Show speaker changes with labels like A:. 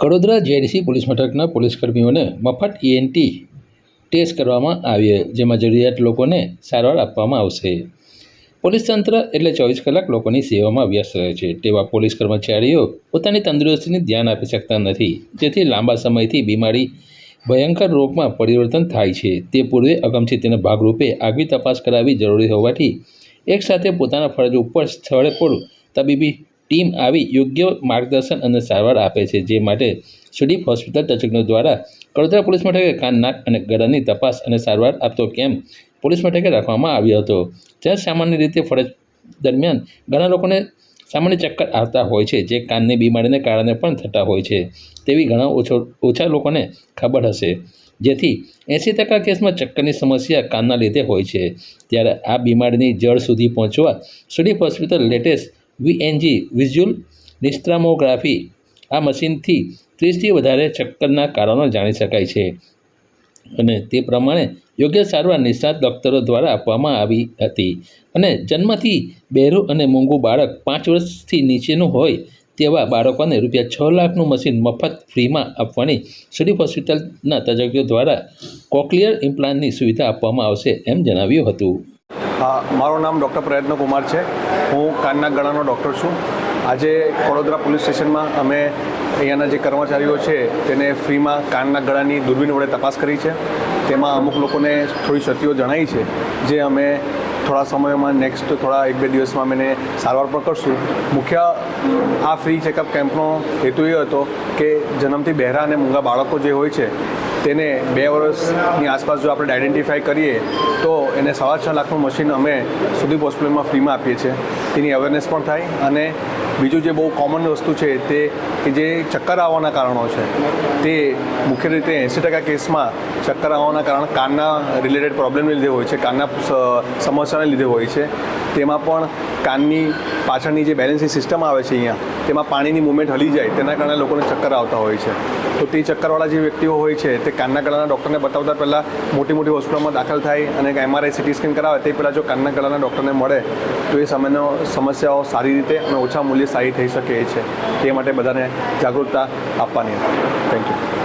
A: Vadodara JDC police મથકના પોલીસકર્મીઓને મફત ENT test કરવામાં આવ્યો જેમાં જરૂરિયાત લોકોને સારવાર આપવામાં આવશે. પોલીસ તંત્ર એટલે ચોવીસ કલાક લોકોની સેવામાં વ્યસ્ત રહે છે, તેવા પોલીસ કર્મચારીઓ પોતાની તંદુરસ્તીને ધ્યાન આપી શકતા નથી. જેથી લાંબા સમયથી બીમારી, ભયંકર રોગમાં પરિવર્તન થાય છે. તે પૂર્વે અગમચેતીના ભાગરૂપે આગવી તપાસ કરાવવી જરૂરી હોવાથી એકસાથે પોતાના ફરજ ઉપર સ્થળે પર તબીબી ટીમ આવી યોગ્ય માર્ગદર્શન અને સારવાર આપે છે, જે માટે સુદીપ હોસ્પિટલ તજજ્ઞો દ્વારા કડોદરા પોલીસ મથકે કાન, નાક અને ગળાની તપાસ અને સારવાર આપતો કેમ્પ પોલીસ મથકે રાખવામાં આવ્યો હતો. જ્યાં સામાન્ય રીતે ફરજ દરમિયાન ઘણા લોકોને સામાન્ય ચક્કર આવતા હોય છે, જે કાનની બીમારીને કારણે પણ થતા હોય છે, તેવી ઘણા ઓછો, ઓછા લોકોને ખબર હશે. જેથી એંસી ટકા કેસમાં ચક્કરની સમસ્યા કાનના લીધે હોય છે. ત્યારે આ બીમારીની જળ સુધી પહોંચવા સુડીપ hospital latest VNG, visual nystagmography. આ મશીનથી ત્રીસથી વધારે ચક્કરના કારણો જાણી શકાય છે. અને તે પ્રમાણે યોગ્ય સારવાર નિષ્ણાત ડૉક્ટરો દ્વારા આપવામાં આવી હતી. અને જન્મથી બહેરું અને મૂંગું બાળક પાંચ વર્ષથી નીચેનું હોય તેવા બાળકોને રૂપિયા છ લાખનું મશીન મફત ફ્રીમાં આપવાની સિટી હોસ્પિટલના તજજ્ઞો દ્વારા કોક્લિયર ઇમ્પ્લાન્ટની સુવિધા આપવામાં આવશે એમ જણાવ્યું હતું.
B: મારું નામ ડૉક્ટર પ્રયત્ન કુમાર છે. હું કાનના ગળાનો ડૉક્ટર છું. આજે વડોદરા પોલીસ સ્ટેશનમાં અમે અહીંયાના જે કર્મચારીઓ છે, તેને ફ્રીમાં કાનના ગળાની દૂરબીન વડે તપાસ કરી છે. તેમાં અમુક લોકોને થોડી ક્ષતિઓ જણાઈ છે, જે અમે થોડા સમયમાં નેક્સ્ટ થોડા એક બે દિવસમાં અમે સારવાર પણ કરશું. મુખ્ય આ ફ્રી ચેકઅપ કેમ્પનો હેતુ એ હતો કે જન્મથી બહેરા અને મૂંગા બાળકો જે હોય છે તેને બે વર્ષની આસપાસ જો આપણે આઈડેન્ટિફાઈ કરીએ, તો એને સવા છ લાખનું મશીન અમે સુદીપ હોસ્પિટલમાં ફ્રીમાં આપીએ છીએ. તેની અવેરનેસ પણ થાય અને બીજું જે બહુ કોમન વસ્તુ છે તે કે જે ચક્કર આવવાના કારણો છે, તે મુખ્ય રીતે એંસી ટકા કેસમાં ચક્કર આવવાના કારણ કાનના રિલેટેડ પ્રોબ્લેમને લીધે હોય છે, કાનના સમસ્યાને લીધે હોય છે. તેમાં પણ કાનની પાછળની જે બેલેન્સિંગ સિસ્ટમ આવે છે અહીંયા, તેમાં પાણીની મુવમેન્ટ હલી જાય, તેના કારણે લોકોને ચક્કર આવતા હોય છે. તો તે ચક્કરવાળા જે વ્યક્તિઓ હોય છે, તે કાનના ગળાના ડૉક્ટરને બતાવતા પહેલાં મોટી મોટી હોસ્પિટલમાં દાખલ થાય અને એમઆરઆઈ સિટી સ્કેન કરાવે, તે પહેલાં જો કાનના ગળાના ડૉક્ટરને મળે, તો એ સમયનો સમસ્યાઓ સારી રીતે અને ઓછા મૂલ્યે સારી થઈ શકે છે. તે માટે બધાને જાગૃતતા આપવાની હતી. Thank you